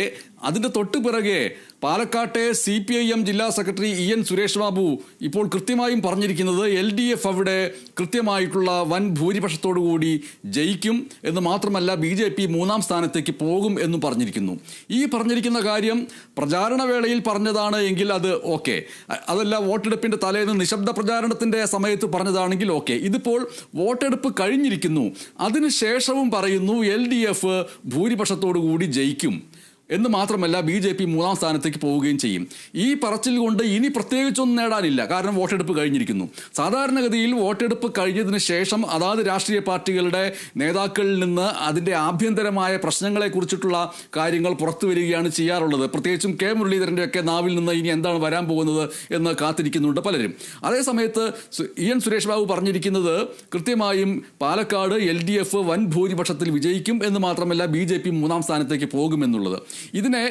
അതിന്റെ തൊട്ടു പിറകെ പാലക്കാട്ടെ സി പി ഐ എം ജില്ലാ secretary E N Suresh Babu ഇപ്പോൾ കൃത്യമായും പറഞ്ഞിരിക്കുന്നത് എൽ ഡി എഫ് അവിടെ കൃത്യമായിട്ടുള്ള വൻ ഭൂരിപക്ഷത്തോടു കൂടി ജയിക്കും എന്ന് മാത്രമല്ല ബി ജെ പി മൂന്നാം സ്ഥാനത്തേക്ക് പോകും എന്നും പറഞ്ഞിരിക്കുന്നു. ഈ പറഞ്ഞിരിക്കുന്ന കാര്യം പ്രചാരണ വേളയിൽ പറഞ്ഞതാണ് എങ്കിൽ അത് ഓക്കെ. അതല്ല വോട്ടെടുപ്പിന്റെ തലേന്ന് നിശബ്ദ പ്രചാരണത്തിന്റെ സമയത്ത് പറഞ്ഞതാണെങ്കിൽ ഓക്കെ. ഇതിപ്പോൾ വോട്ടെടുപ്പ് കഴിഞ്ഞിരിക്കുന്നു. അതിനുശേഷവും പറയുന്നു എൽ ഡി എഫ് ഭൂരിപക്ഷത്തോടു കൂടി ജയിക്കും. എന്ന് മാത്രമല്ല ബി ജെ പി മൂന്നാം സ്ഥാനത്തേക്ക് പോവുകയും ചെയ്യും. ഈ പറച്ചിൽ കൊണ്ട് ഇനി പ്രത്യേകിച്ചൊന്നും നേടാനില്ല. കാരണം വോട്ടെടുപ്പ് കഴിഞ്ഞിരിക്കുന്നു. സാധാരണഗതിയിൽ വോട്ടെടുപ്പ് കഴിഞ്ഞതിന് ശേഷം അതാത് രാഷ്ട്രീയ പാർട്ടികളുടെ നേതാക്കളിൽ നിന്ന് അതിന്റെ ആഭ്യന്തരമായ പ്രശ്നങ്ങളെക്കുറിച്ചിട്ടുള്ള കാര്യങ്ങൾ പുറത്തു വരികയാണ് ചെയ്യാറുള്ളത്. പ്രത്യേകിച്ചും കെ മുരളീധരന്റെ ഒക്കെ നാവിൽ നിന്ന് ഇനി എന്താണ് വരാൻ പോകുന്നത് എന്ന് കാത്തിരിക്കുന്നുണ്ട് പലരും. അതേസമയത്ത് സമയത്ത് ഇ എൻ സുരേഷ് ബാബു പറഞ്ഞിരിക്കുന്നത് കൃത്യമായും പാലക്കാട് എൽ ഡി എഫ് വൻ ഭൂരിപക്ഷത്തിൽ വിജയിക്കും എന്ന് മാത്രമല്ല ബി ജെ പി മൂന്നാം സ്ഥാനത്തേക്ക് പോകുമെന്നുള്ളത്. ഇതിനെ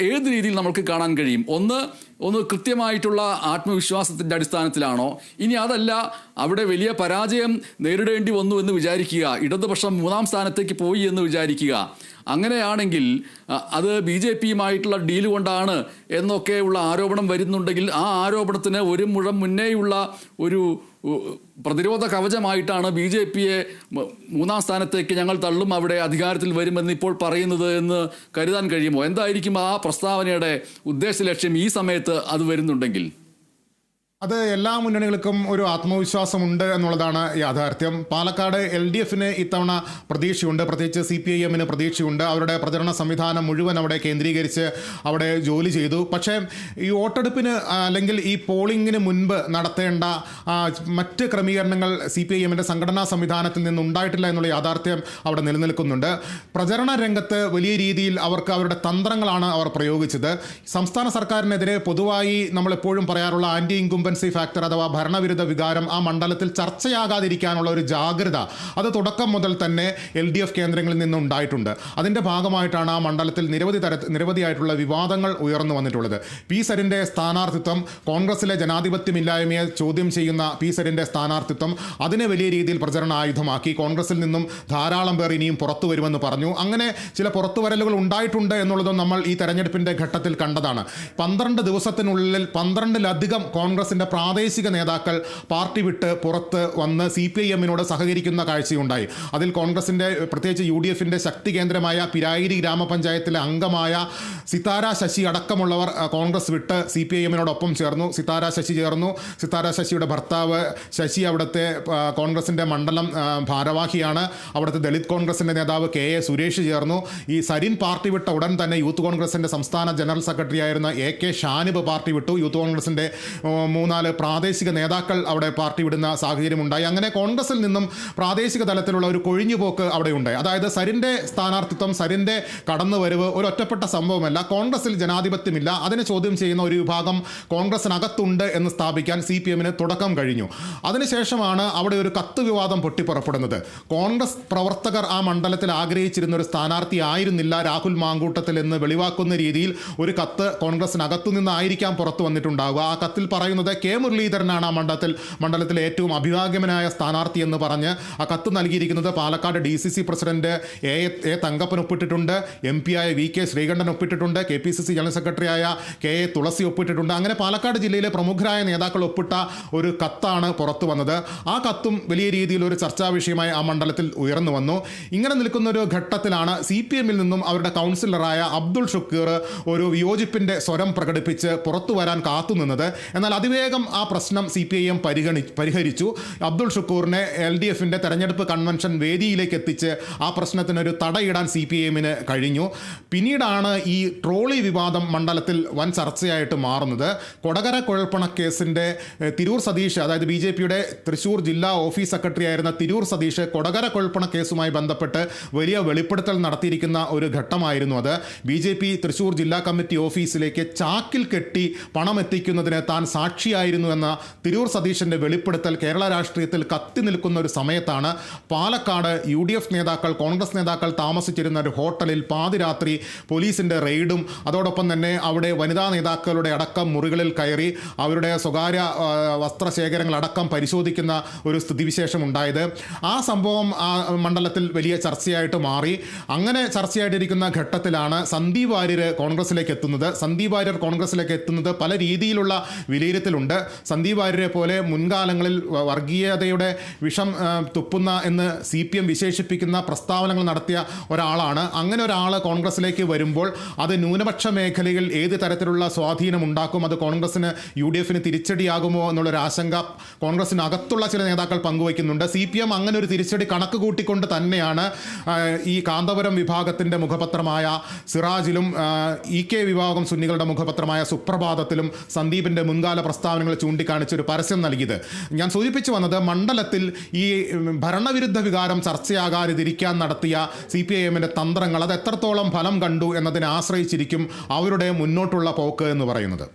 ഏത് രീതിയിൽ നമുക്ക് കാണാൻ കഴിയും? ഒന്ന് ഒന്ന് കൃത്യമായിട്ടുള്ള ആത്മവിശ്വാസത്തിന്റെ അടിസ്ഥാനത്തിലാണോ? ഇനി അതല്ല അവിടെ വലിയ പരാജയം നേരിടേണ്ടി വന്നു എന്ന് വിചാരിക്കുക ഇടതുപക്ഷം മൂന്നാം സ്ഥാനത്തേക്ക് പോയി എന്ന് വിചാരിക്കുക. അങ്ങനെയാണെങ്കിൽ അത് ബി ജെ പിയുമായിട്ടുള്ള ഡീൽ കൊണ്ടാണ് എന്നൊക്കെയുള്ള ആരോപണം വരുന്നുണ്ടെങ്കിൽ ആ ആരോപണത്തിന് ഒരു മുഴം മുന്നേയുള്ള ഒരു പ്രതിരോധ കവചമായിട്ടാണ് ബി ജെ പിയെ മൂന്നാം സ്ഥാനത്തേക്ക് ഞങ്ങൾ തള്ളും അവിടെ അധികാരത്തിൽ വരുമെന്ന് ഇപ്പോൾ പറയുന്നത് എന്ന് കരുതാൻ കഴിയുമോ? എന്തായിരിക്കും ആ പ്രസ്താവനയുടെ ഉദ്ദേശ ലക്ഷ്യം ഈ സമയത്ത് അത് വരുന്നുണ്ടെങ്കിൽ? അത് എല്ലാ മുന്നണികൾക്കും ഒരു ആത്മവിശ്വാസമുണ്ട് എന്നുള്ളതാണ് യാഥാർത്ഥ്യം. പാലക്കാട് എൽ ഡി എഫിന് ഇത്തവണ പ്രതീക്ഷയുണ്ട്. പ്രത്യേകിച്ച് സി പി ഐ എമ്മിന് പ്രതീക്ഷയുണ്ട്. അവരുടെ പ്രചരണ സംവിധാനം മുഴുവൻ അവിടെ കേന്ദ്രീകരിച്ച് അവിടെ ജോലി ചെയ്തു. പക്ഷേ ഈ വോട്ടെടുപ്പിന് അല്ലെങ്കിൽ ഈ പോളിംഗിന് മുൻപ് നടത്തേണ്ട മറ്റ് ക്രമീകരണങ്ങൾ സി പി ഐ എമ്മിന്റെ സംഘടനാ സംവിധാനത്തിൽ നിന്നുണ്ടായിട്ടില്ല എന്നുള്ള യാഥാർത്ഥ്യം അവിടെ നിലനിൽക്കുന്നുണ്ട്. പ്രചരണ രംഗത്ത് വലിയ രീതിയിൽ അവർക്ക് അവരുടെ തന്ത്രങ്ങളാണ് അവർ പ്രയോഗിച്ചത്. സംസ്ഥാന സർക്കാരിനെതിരെ പൊതുവായി നമ്മളെപ്പോഴും പറയാറുള്ള ആന്റി ആന്റി ഇൻകുംബൻസി ഫാക്ടർ അഥവാ ഭരണവിരുദ്ധ വികാരം ആ മണ്ഡലത്തിൽ ചർച്ചയാകാതിരിക്കാനുള്ള ഒരു ജാഗ്രത അത് തുടക്കം മുതൽ തന്നെ എൽ ഡി എഫ് കേന്ദ്രങ്ങളിൽ നിന്നുണ്ടായിട്ടുണ്ട്. അതിന്റെ ഭാഗമായിട്ടാണ് ആ മണ്ഡലത്തിൽ നിരവധി തര നിരവധിയായിട്ടുള്ള വിവാദങ്ങൾ ഉയർന്നു വന്നിട്ടുള്ളത്. പി സരിന്റെ സ്ഥാനാർത്ഥിത്വം കോൺഗ്രസിലെ ജനാധിപത്യമില്ലായ്മയെ ചോദ്യം ചെയ്യുന്ന പി സരിന്റെ സ്ഥാനാർത്ഥിത്വം അതിനെ വലിയ രീതിയിൽ പ്രചരണ ആയുധമാക്കി കോൺഗ്രസിൽ നിന്നും ധാരാളം പേർ ഇനിയും പുറത്തു വരുമെന്ന് പറഞ്ഞു. അങ്ങനെ ചില പുറത്തുവരലുകൾ ഉണ്ടായിട്ടുണ്ട് എന്നുള്ളതും നമ്മൾ ഈ തെരഞ്ഞെടുപ്പിന്റെ ഘട്ടത്തിൽ കണ്ടതാണ്. പന്ത്രണ്ട് ദിവസത്തിനുള്ളിൽ പന്ത്രണ്ടിലധികം കോൺഗ്രസിന്റെ കോൺഗ്രസിന്റെ പ്രാദേശിക നേതാക്കൾ പാർട്ടി വിട്ട് പുറത്ത് വന്ന് സി പി ഐ എമ്മിനോട് സഹകരിക്കുന്ന കാഴ്ചയുണ്ടായി. അതിൽ കോൺഗ്രസിന്റെ പ്രത്യേകിച്ച് യു ഡി എഫിന്റെ ശക്തി കേന്ദ്രമായ പിരായിരി ഗ്രാമപഞ്ചായത്തിലെ അംഗമായ സിതാര ശശി അടക്കമുള്ളവർ കോൺഗ്രസ് വിട്ട് സി പി ഐ എമ്മിനോടൊപ്പം ചേർന്നു. സിതാര ശശി ചേർന്നു. സിതാര ശശിയുടെ ഭർത്താവ് ശശി അവിടുത്തെ കോൺഗ്രസിന്റെ മണ്ഡലം ഭാരവാഹിയാണ്. അവിടുത്തെ ദളിത് കോൺഗ്രസിന്റെ നേതാവ് കെ എ സുരേഷ് ചേർന്നു. ഈ സരിൻ പാർട്ടി വിട്ട ഉടൻ തന്നെ യൂത്ത് കോൺഗ്രസിന്റെ സംസ്ഥാന ജനറൽ സെക്രട്ടറി ആയിരുന്ന എ കെ ഷാനിബ് പാർട്ടി വിട്ടു. യൂത്ത് കോൺഗ്രസിന്റെ ഓ, മൂന്നാൽ പ്രാദേശിക നേതാക്കൾ അവിടെ പാർട്ടി വിടുന്ന സാഹചര്യമുണ്ടായി. അങ്ങനെ കോൺഗ്രസിൽ നിന്നും പ്രാദേശിക തലത്തിലുള്ള ഒരു കൊഴിഞ്ഞുപോക്ക് അവിടെ ഉണ്ടായി അതായത് സരിന്റെ സ്ഥാനാർത്ഥിത്വം സരിന്റെ കടന്നുവരവ് ഒരു ഒറ്റപ്പെട്ട സംഭവമല്ല. കോൺഗ്രസിൽ ജനാധിപത്യമില്ല. അതിനെ ചോദ്യം ചെയ്യുന്ന ഒരു വിഭാഗം കോൺഗ്രസിനകത്തുണ്ട് എന്ന് സ്ഥാപിക്കാൻ സി പി എമ്മിന് തുടക്കം കഴിഞ്ഞു. അതിനുശേഷമാണ് അവിടെ ഒരു കത്ത് വിവാദം പൊട്ടിപ്പുറപ്പെടുന്നത്. കോൺഗ്രസ് പ്രവർത്തകർ ആ മണ്ഡലത്തിൽ ആഗ്രഹിച്ചിരുന്ന ഒരു സ്ഥാനാർത്ഥി ആയിരുന്നില്ല. രാഹുൽ മാങ്കൂട്ടത്തിൽ എന്ന് വെളിവാക്കുന്ന രീതിയിൽ ഒരു കത്ത് കോൺഗ്രസിനകത്തു നിന്നായിരിക്കാം പുറത്തു വന്നിട്ടുണ്ടാവുക. ആ കത്തിൽ പറയുന്നത് കെ മുരളീധരനാണ് ആ മണ്ഡലത്തിൽ മണ്ഡലത്തിലെ ഏറ്റവും അഭിഭാഗ്യമനായ സ്ഥാനാർത്ഥി എന്ന് പറഞ്ഞ് ആ കത്ത് നൽകിയിരിക്കുന്നത് Palakkad D C C president A A Thankappan ഒപ്പിട്ടിട്ടുണ്ട് M P ആയ V K Sreekandan ഒപ്പിട്ടിട്ടുണ്ട് K P C C general സെക്രട്ടറിയായ കെ എ തുളസി ഒപ്പിട്ടിട്ടുണ്ട്. അങ്ങനെ പാലക്കാട് ജില്ലയിലെ പ്രമുഖരായ നേതാക്കൾ ഒപ്പിട്ട ഒരു കത്താണ് പുറത്തു വന്നത്. ആ കത്തും വലിയ രീതിയിൽ ഒരു ചർച്ചാ വിഷയമായി ആ മണ്ഡലത്തിൽ ഉയർന്നു വന്നു. ഇങ്ങനെ നിൽക്കുന്ന ഒരു ഘട്ടത്തിലാണ് സി പി എമ്മിൽ നിന്നും അവരുടെ കൗൺസിലറായ അബ്ദുൾ ഷുക്കീർ ഒരു വിയോജിപ്പിന്റെ സ്വരം പ്രകടിപ്പിച്ച് പുറത്തു വരാൻ കാത്തുനിന്നത്. എന്നാൽ അതിവേഗം ആ പ്രശ്നം സി പി ഐ എം പരിഗണി പരിഹരിച്ചു. അബ്ദുൾ ഷുക്കൂറിനെ എൽ ഡി എഫിന്റെ തെരഞ്ഞെടുപ്പ് കൺവെൻഷൻ വേദിയിലേക്ക് എത്തിച്ച് ആ പ്രശ്നത്തിനൊരു തടയിടാൻ സി പി എമ്മിന് കഴിഞ്ഞു. പിന്നീടാണ് ഈ ട്രോളി വിവാദം മണ്ഡലത്തിൽ വൻ ചർച്ചയായിട്ട് മാറുന്നത്. കൊടകര കുഴൽപ്പണ കേസിന്റെ ഏഹ്, തിരൂർ സതീഷ് അതായത് ബി ജെ പിയുടെ തൃശൂർ ജില്ലാ ഓഫീസ് സെക്രട്ടറി ആയിരുന്ന തിരൂർ സതീഷ് കൊടകര കുഴൽപ്പണ കേസുമായി ബന്ധപ്പെട്ട് വലിയ വെളിപ്പെടുത്തൽ നടത്തിയിരിക്കുന്ന ഒരു ഘട്ടമായിരുന്നു അത്. ബി ജെ പി തൃശൂർ ജില്ലാ കമ്മിറ്റി ഓഫീസിലേക്ക് ചാക്കിൽ കെട്ടി പണം എത്തിക്കുന്നതിന് താൻ സാക്ഷിയായിരുന്നു എന്ന തിരൂർ സതീശന്റെ വെളിപ്പെടുത്തൽ കേരള രാഷ്ട്രീയത്തിൽ കത്തി നിൽക്കുന്ന ഒരു സമയത്താണ് പാലക്കാട് യു ഡി എഫ് നേതാക്കൾ കോൺഗ്രസ് നേതാക്കൾ താമസിച്ചിരുന്ന ഒരു ഹോട്ടലിൽ പാതിരാത്രി പോലീസിന്റെ റെയ്ഡും അതോടൊപ്പം തന്നെ അവിടെ വനിതാ നേതാക്കളുടെ അടക്കം മുറികളിൽ കയറി അവരുടെ സ്വകാര്യ വസ്ത്രശേഖരങ്ങൾ അടക്കം പരിശോധിക്കുന്ന ഒരു സ്ഥിതിവിശേഷം ഉണ്ടായത്. ആ സംഭവം ആ മണ്ഡലത്തിൽ വലിയ ചർച്ചയായിട്ട് മാറി. അങ്ങനെ ചർച്ചയായിട്ടിരിക്കുന്ന ഘട്ടത്തിലാണ് സന്ദീപ് വാര്യർ കോൺഗ്രസിലേക്ക് എത്തുന്നത്. സന്ദീപ് വാര്യർ കോൺഗ്രസിലേക്ക് എത്തുന്നത് പല രീതിയിലുള്ള വിലയിരുത്തലുണ്ട്. സന്ദീപ് വാര്യരെ പോലെ മുൻകാലങ്ങളിൽ വർഗീയതയുടെ വിഷം തുപ്പുന്ന എന്ന് സി പി എം വിശേഷിപ്പിക്കുന്ന പ്രസ്താവനകൾ നടത്തിയ ഒരാളാണ്. അങ്ങനെ ഒരാൾ കോൺഗ്രസിലേക്ക് വരുമ്പോൾ അത് ന്യൂനപക്ഷ മേഖലയിൽ ഏത് തരത്തിലുള്ള സ്വാധീനം ഉണ്ടാക്കും? അത് കോൺഗ്രസിന് യു ഡി എഫിന് തിരിച്ചടിയാകുമോ എന്നുള്ളൊരു ആശങ്ക കോൺഗ്രസിനകത്തുള്ള ചില നേതാക്കൾ പങ്കുവയ്ക്കുന്നുണ്ട്. സി പി എം അങ്ങനെ ഒരു തിരിച്ചടി കണക്ക് കൂട്ടിക്കൊണ്ട് തന്നെയാണ് ഈ കാന്തപുരം വിഭാഗത്തിന്റെ മുഖപത്രമായ സിറാജിലും ഇ കെ വിഭാഗം സുന്നികളുടെ മുഖപത്രമായ സുപ്രഭാതത്തിലും സന്ദീപിന്റെ മുൻകാല പ്രസ്താവനകൾ ചൂണ്ടിക്കാണിച്ച് ഒരു പരസ്യം നൽകിയത്. ഞാൻ സൂചിപ്പിച്ചു വന്നത് മണ്ഡലത്തിൽ ഈ ഭരണവിരുദ്ധ വികാരം ചർച്ചയാകാതിരിക്കാൻ നടത്തിയ സി പി ഐ എമ്മിന്റെ തന്ത്രങ്ങൾ അത് എത്രത്തോളം ഫലം കണ്ടു എന്നതിനെ ആശ്രയിച്ചിരിക്കും അവരുടെ മുന്നോട്ടുള്ള പോക്ക് എന്ന് പറയുന്നത്.